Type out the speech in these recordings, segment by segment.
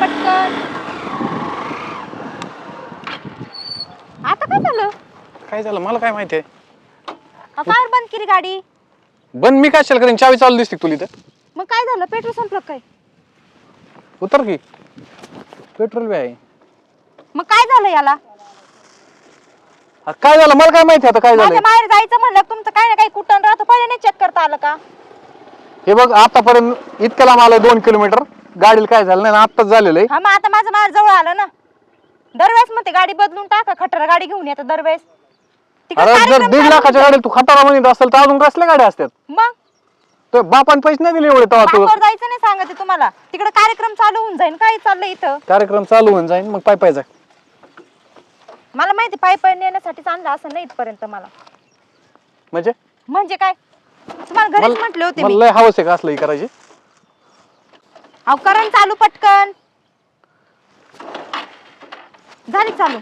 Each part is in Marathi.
पटकन. आता काय झालं? काय झालं? मला काय माहिती आहे? अहो, बंद केली गाडी. बंद मी काय करेन? चावी चालू दिसते तुला इथं? मग काय झालं? पेट्रोल संपलं काय? उतर की. पेट्रोल बी आहे. मग काय झालं याला? काय झालं? मला काय माहिती आता काय झालं माझ्या बाहेर जायचं म्हणलं तुमचं काय ना काही कुठं राहतं? पहिले नाही चेक करता आलं का? हे बघ आतापर्यंत इतक्या लांब आलं दोन किलोमीटर. गाडीला काय झालं नाही आत्ताच झालेलं आहे. हा मग आता माझं माझ्या जवळ आलं ना. दरवेळेस मग ते गाडी बदलून टाका खटारा गाडी घेऊन येतं दरवेळेस. तिकडे अरे जर कार्यक्रम दीड चालू लाखाच्या गाडीला तू खटारा म्हणत असेल तर अजून कसल्या गाड्या असतात? मग? तर बापान पैसे नाही दिले एवढे तेव्हा तू बापावर जायचं नाही सांगते तुम्हाला. तिकडे कार्यक्रम चालू होऊन जाईल काय चाललंय इथं? कार्यक्रम चालू होऊन जाईल मग पाय पाय मला माहिती पाय पाय नेण्यासाठी आणलं असं नाही इथपर्यंत मला. म्हणजे? म्हणजे काय? तुम्हाला घरीच म्हटले होते मी. लय हवस आहे का असलं ही करायची? अहो करण चालू पटकन. झाली चालू.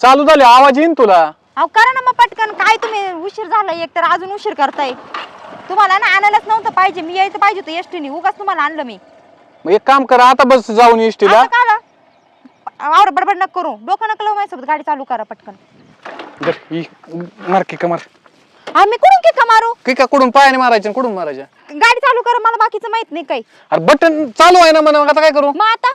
चालू झाले आवाज येईन तुला. अहो करा ना मग पटकन काय तुम्ही उशीर झाला एक तर अजून उशीर करताय. तुम्हाला ना आणायलाच नव्हतं पाहिजे मी यायचं पाहिजे होतं एसटीने उगाच तुम्हाला आणलं मी. मग एक काम कर आता बस जाऊन इष्टीला आता का आला? आवर बडबड नका करू. डोकं नका लावू माझ्यासोबत गाडी चालू करा पटकन. मार की मार. आम्ही कुठून किका मारू? की का कुठून पायाने मारायच्या आणि कुठून मारायच्या गाडी चालू करा मला बाकीचं माहीत नाही काही. अरे बटन चालू आहे ना म्हणा आता काय करू? मग आता?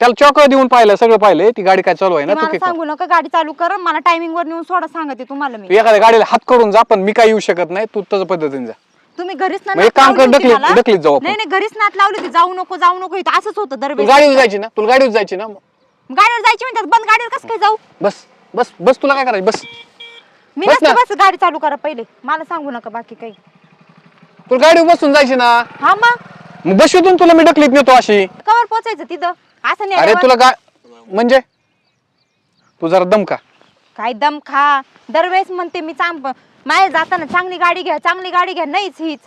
त्याला चॉक देऊन पाहिलं सगळं पाहिलंय ती गाडी काय चालू आहे ना ते तू मला किक सांगू नका गाडी चालू करा मला टायमिंग वर नेऊन सोडा सांगते तुम्हाला मी. एखाद्या गाडीला हात करून जा पण मी काय येऊ शकत नाही तू तसं पद्धतीने जा. तुम्ही घरीच ना मग एक नात काम कर, लावली होती ढकलीत- मला. ढकलीत जाऊ आपण. नाही नाही घरीच नात लावली होती जाऊ नको जाऊ नको इथं असंच होतं तुला दरवेळेस गाडीवर जायची ना तुला गाडीवर जायची ना गाडीवर जायची म्हणतात बंद गाडीवर कसं काय जाऊ? बस बस बस तुला काय करायचं बस. मी बस नसते ना. बस गाडी चालू करा पहिले मला सांगू नका बाकी काही. तुला गाडीवर बसून जायची ना. हा मग. मग तुला मी ढकलीत नेतो अशी. कवर पोचायचं तिथं? असं नाही अरे आल्यावर. तुला काय म्हणजे? तू जरा दम का काय दम खा? दरवेळेस म्हणते मी चांग माय जाताना चांगली गाडी घ्या चांगली गाडी घ्या नाहीच हीच.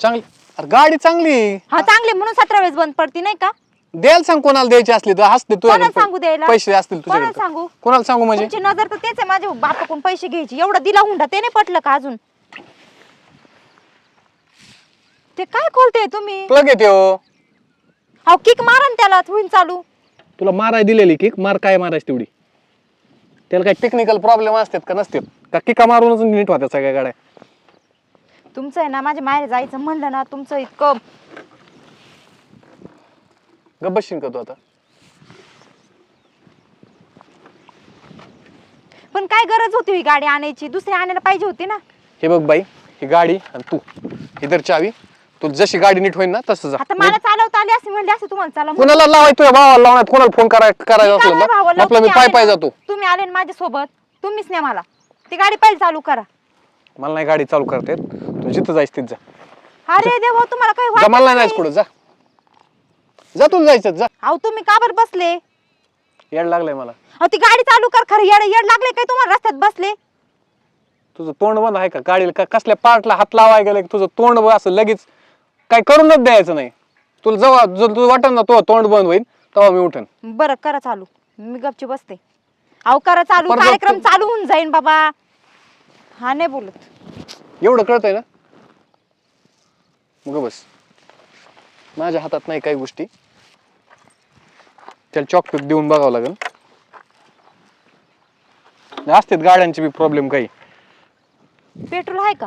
चांगली अरे गाडी चांगली. हा चांगली म्हणून सतरा वेळेस बंद पडती नाही का? द्यायला सांग कोणाला द्यायची असली तर हसते कोणाला तुझ्याकडे सांगू द्यायला? पैसे असतील कोणाला तुझ्याकडे सांगू? कोणाला सांगू म्हणजे? तुमची नजर तर तेच आहे माझ्या बापाकडून पैसे घ्यायची. एवढा दिला हुंडा ते नाही पटलं का अजून? ते काय खोलते तुम्ही? प्लग येते हो. अहो किक मारा ना त्याला होईन चालू. तुला माराय दिलेली किक मार काय मारायची तेवढी? त्याला काय टेक्निकल प्रॉब्लेम असतात का नसतात का किका मारूनच नीट होत्या सगळ्या गाड्या? तुमचं आहे ना माझ्या माहेर जायचं म्हणलं ना तुमचं इतकं गब्बशीन का तू आता? पण काय गरज होती ही गाडी आणायची? दुसरी आणायला पाहिजे होती ना. हे बघ बाई ही गाडी आणि तू. इधर चावी. तू जशी गाडी नीट होईल ना तसं जा. आता मला चालवता आली असे म्हणले असं तुम्हाला चालव कुणाला लावाय तुझ्या भावाला लावणार कोणाला फोन कराय करायचा असलं ना आपला मी तुम्ही पाय पाय जातो. तुम्ही आले ना माझ्यासोबत. तुम्हीच नाही मला. ती गाडी पहिले चालू करा. मला नाही गाडी चालू करता तू जिथं जायचं तिथं जा. अरे देवा तुम्हाला काही जा वाटत मला नाही. जायचं कुठं. जा. जा तू जायचं जा. अहो तुम्ही का बरं बसले? येड लागलंय मला. अहो ती गाडी चालू कर खरं. येड येड लागले काय तुम्हाला रस्त्यात बसले? तुझं तोंड बंद आहे का? गाडीला का कसल्या पार्टला हात लावाय गेलं की तुझं तोंड असं लगेच. काय करूनच द्यायचं नाही. तुला जेव्हा जो तुझं वाटन ना तो तोंड बंद होईल तेव्हा मी उठन. बरं करा चालू. मी गपची बसते. अहो करा चालू. परत कार्यक्रम चालू होऊन जाईन बाबा. हा नाही बोलत. एवढं कळतंय ना? मग बस. माझ्या हातात नाही काही गोष्टी. त्याला चॉकपीक देऊन बघावं लागेल. असतात गाड्यांचे बी प्रॉब्लेम काही. पेट्रोल आहे का?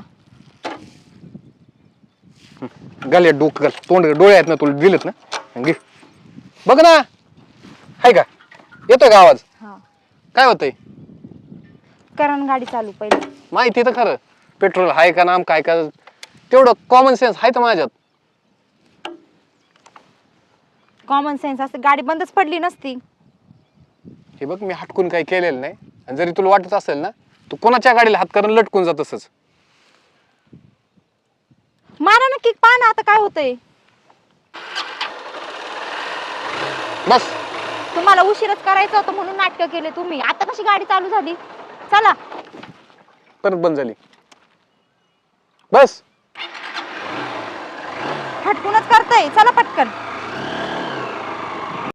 गल डोकं गल तोंड डोळे आहेत ना तुला दिलेत ना? घे. बघ ना. आहे का? येतोय का आवाज? हा. काय होतंय? करा ना गाडी चालू पहिले. माहिती तर खरं. पेट्रोल आहे का नाम काय का? तेवढं कॉमन सेन्स आहे तर माझ्यात. कॉमन सेन्स असं गाडी बंदच पडली नसती. हे बघ मी हटकून काही केलेलं नाही. आणि जरी तुला वाटत असेल ना तू कोणाच्या गाडीला हात करून लटकून जात असच मारा ना किक पहा ना आता काय होतंय. बस. तुम्हाला उशीरच करायचं होतं म्हणून नाटकं केले तुम्ही. आता कशी गाडी चालू झाली? चला. परत बंद झाली. बस. हटकूनच करतय. चला पटकन.